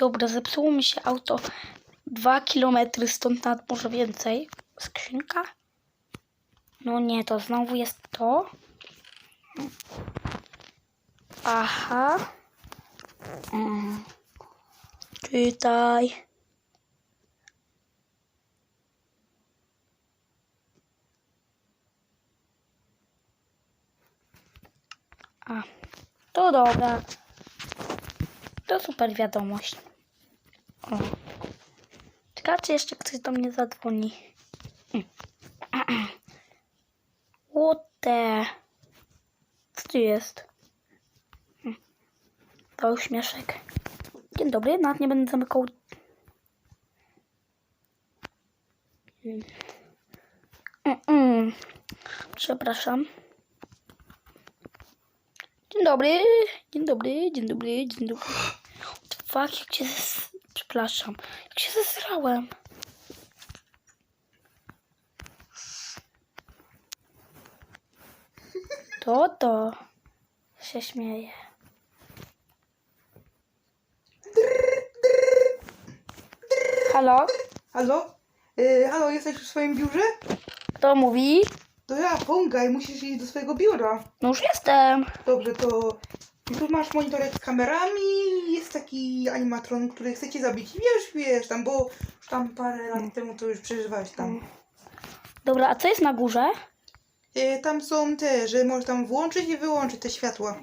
Dobra, zepsuło mi się auto. Dwa kilometry stąd nad może więcej. Skrzynka? No nie, to znowu jest to. Aha. Mm. Czytaj. A, to dobra. To super wiadomość. O. Ciekawe, czy jeszcze ktoś do mnie zadzwoni. The... Co tu jest? To śmieszek. Dzień dobry, nawet nie będę zamykał... Przepraszam. Dzień dobry, dzień dobry, dzień dobry, dzień dobry. Fuck, jak zes... Przepraszam, jak się zesrałem. To to się śmieje. Halo? Halo? E, halo, jesteś w swoim biurze? Kto mówi? To ja, Pongaj, musisz iść do swojego biura. No już jestem. Dobrze, to tu masz monitorek z kamerami, jest taki animatron, który chce cię zabić. Wiesz, wiesz, tam, bo już tam parę lat temu to już przeżywałeś tam. Dobra, a co jest na górze? E, tam są te, że możesz tam włączyć i wyłączyć te światła.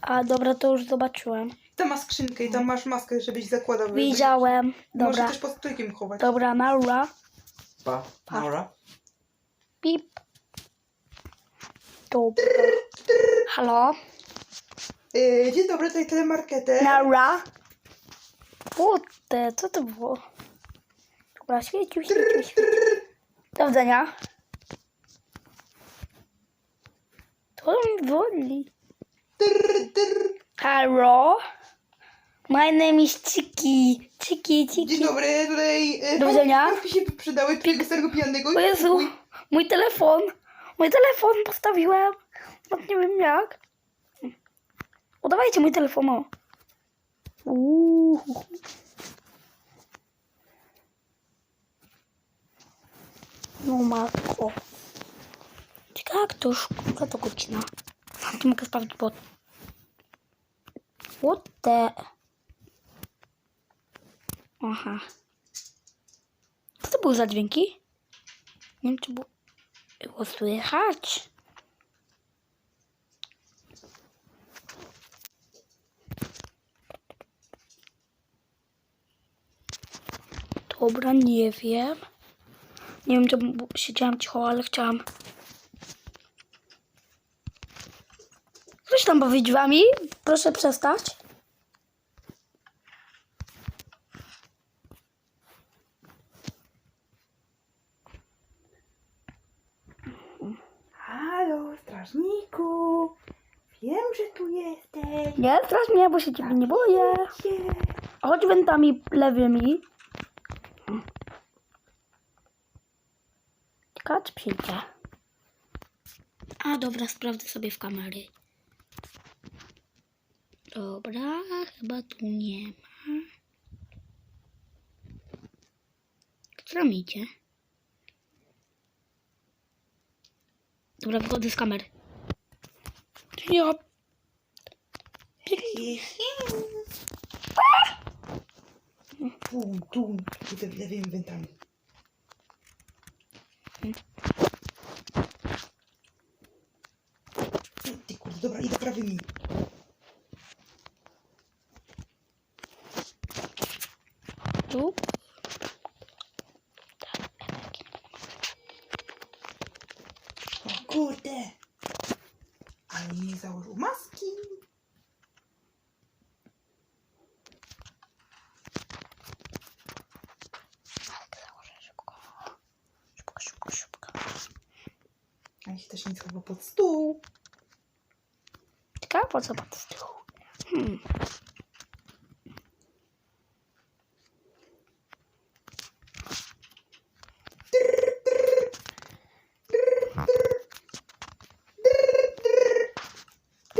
A dobra, to już zobaczyłem. Tam masz skrzynkę i tam masz maskę, żebyś zakładał. Widziałem. Możesz Dobra, też pod stolikiem chować. dobra, Naura. Pa. Nora. Pip. Dobra. Halo? E, dzień dobry, tutaj telemarketer. Naura? Kurde, co to było? Dobra, świecił, świecił, świecił. Do widzenia. To mi woli. Trr, trr. Hello? My name is Chiki. Chiki, Dzień Chiki. dobry, tutaj... E, Do widzenia. paczki się przydały twojego starego pijanego. O Jezu, mój telefon. Mój telefon postawiłem. Nawet nie wiem jak. O, dawajcie mój telefon, o. Uuu. No matko. Jak to już, która to godzina? Nie mogę sprawdzić, bo... What the... Aha. Co to były za dźwięki? Nie wiem, czy było słychać. Dobra, nie wiem. Nie wiem, czy bu- siedziałam cicho, ale chciałam. Ktoś tam bawi drzwiami? Proszę przestać. Halo, strażniku. Wiem, że tu jesteś. Nie, strasz mnie, bo się ciebie nie boję. Chodź wentami lewymi. Czy przyjdzie. A, dobra, sprawdzę sobie w kamery. Dobra, chyba tu nie ma. Która mi idzie? Dobra, wychodzę z kamer. Ja... Tu, tu, tutaj lewymi wentami. Ty kurde, dobra, idę prawymi. Tu? O kurde. Ale nie założył maski. Założę szybko. Szybko, szybko, szybko. A się też nie schował pod stół. Ciekawe po co pod stół. Hmm.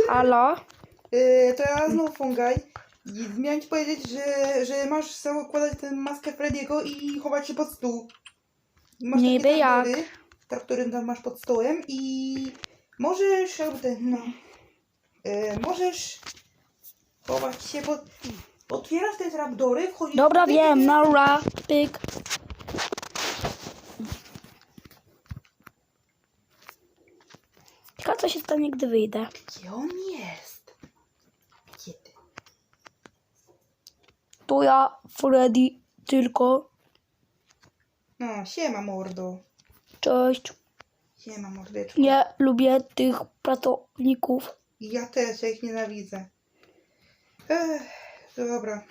Halo? Yy, to ja znów fungaj. I miałem ci powiedzieć, że, że masz zakładać tę maskę Frediego i chować się pod stół. Masz Niby takie jak? Traktory, traktory tam masz pod stołem i możesz, no, e, możesz chować się pod... Otwierasz te trapdory, wchodzisz... Dobra, tutaj- wiem, naura, pyk. Ciekawe, co się stanie, gdy wyjdę. Gdzie on jest? Gdzie ty? Tu ja, Freddy, tylko. No, siema mordo. Cześć. Siema mordeczku. Nie lubię tych pracowników. Ja też, ja ich nienawidzę. Ech, dobra.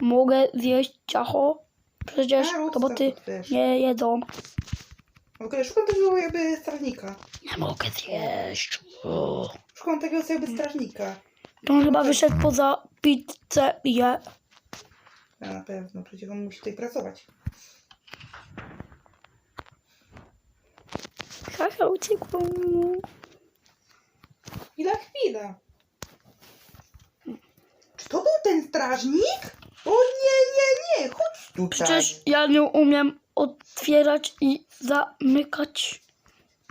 Mogę zjeść ciacho? Przecież A, rób roboty nie jedzą. W ogóle szukam takiego jakby strażnika. Nie mogę zjeść. O. Szukam takiego jakby strażnika. To on chyba wyszedł poza pizzę i je. A na pewno, przecież on musi tutaj pracować. Haha, uciekło mu. Chwila, chwila. Czy to był ten strażnik? O nie, nie, nie, chodź tutaj. Przecież ja nie umiem otwierać i zamykać.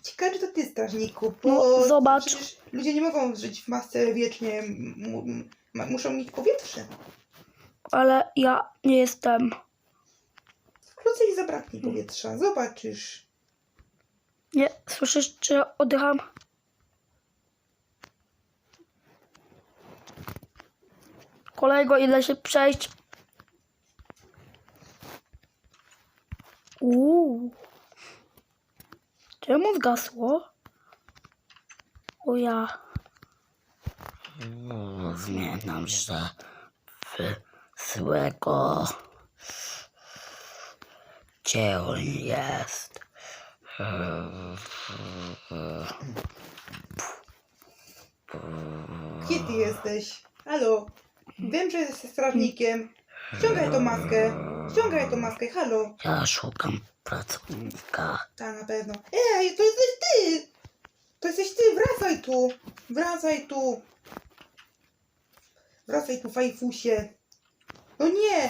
Ciekawe, czy to ty strażniku, No, bo zobacz. przecież ludzie nie mogą żyć w masce wiecznie, ma- muszą mieć powietrze. Ale ja nie jestem. Wkrótce ich zabraknie powietrza, zobaczysz. Nie, słyszysz, czy oddycham? Kolego, ile się przejść? Uuu. Czemu zgasło? O ja. Zmieniam się w złego. Gdzie on jest? Gdzie ty jesteś? Halo? Wiem, że jesteś strażnikiem. Ściągaj tą maskę. Ściągaj tą maskę, halo. Ja szukam pracownika. Ta na pewno. Ej, to jesteś ty! To jesteś ty, wracaj tu! Wracaj tu! Wracaj tu, fajfusie. No nie!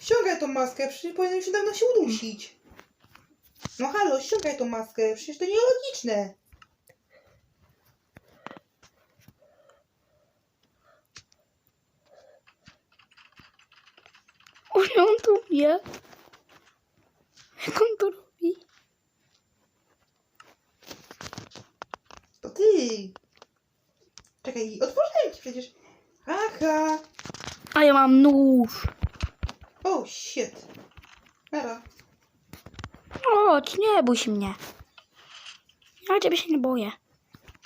Ściągaj tą maskę, przecież powinien się dawno się udusić. No halo, ściągaj tą maskę, przecież to nielogiczne. On on to wie. Jak on to robi? To ty! Czekaj, otworzyłem ci przecież. Aha! A ja mam nóż. O, shit. Chodź, nie bój się mnie. Ja ciebie się nie boję.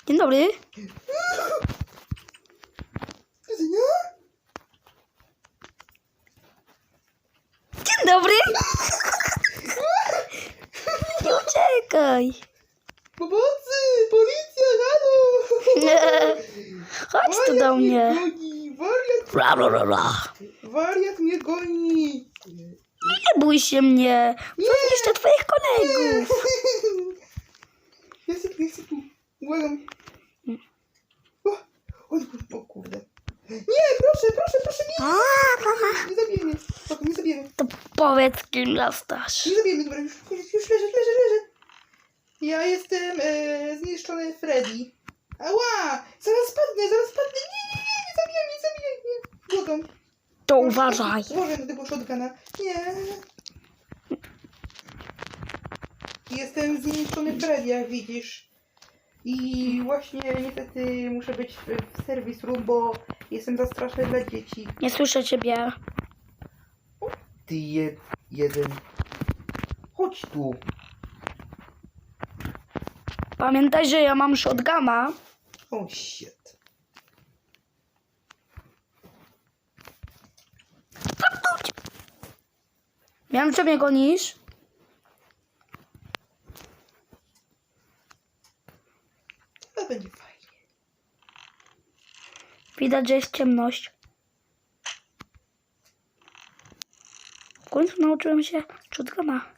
Dzień dobry. Dzień dobry. Nie uciekaj. Pomocy! Policja, halo! Chodź tu do mnie. Wariat, Bla, bla, bla, bla. wariat mnie goni! Nie bój się mnie. Twoich kolegów. Jest tu, jest tu. Błagam. O, o, o kurde. Nie, proszę, proszę, proszę, nie! Nie zabiję mnie. Spoko, nie zabiję mnie. To powiedz, kim zostasz. Nie zabiję mnie, dobra, już, już, już leżę, leżę, leżę. Ja jestem e, zniszczony Freddy. Ała! Zaraz spadnę, zaraz spadnę. Nie, nie, nie, nie zabijaj mnie, zabijaj mnie. Błagam. To uważaj. Uważaj na tego shotguna. Nie. Jestem zniszczony Freddy, jak widzisz. I właśnie niestety muszę być w, w service room, bo jestem za straszny dla dzieci. Nie słyszę ciebie. Ty je, jeden. Chodź tu. Pamiętaj, że ja mam shotguna. O shit. Wiem, że mnie gonisz. To będzie fajnie. Widać, że jest ciemność. W końcu nauczyłem się shotguna.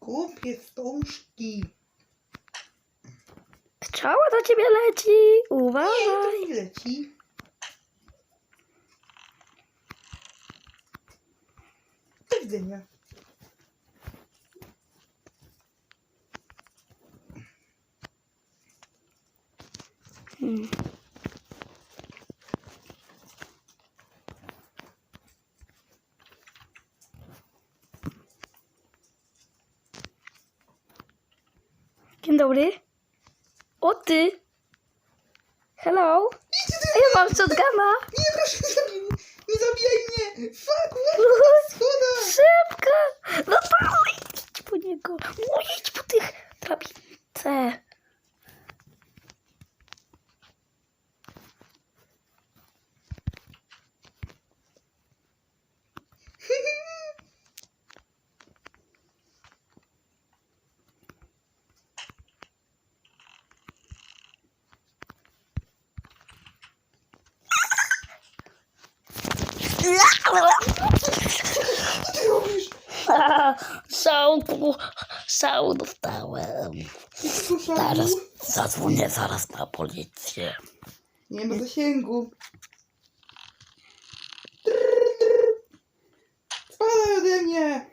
Kupię wstążki. Strzała do ciebie leci. Nie, Uważaj. mi leci. Do widzenia. Hmm. Dzień dobry. O ty. Hello. A ja mam shotguna. Nie, proszę, nie zabij mnie. Nie zabijaj mnie. Fuck, what? Schoda. Szybko. No dawaj. Idź po niego. No idź po tych drabince. Co ty robisz? Szałku, szału dostałem. Zaraz zadzwonię zaraz na policję. Nie ma zasięgu. Spadaj ode mnie.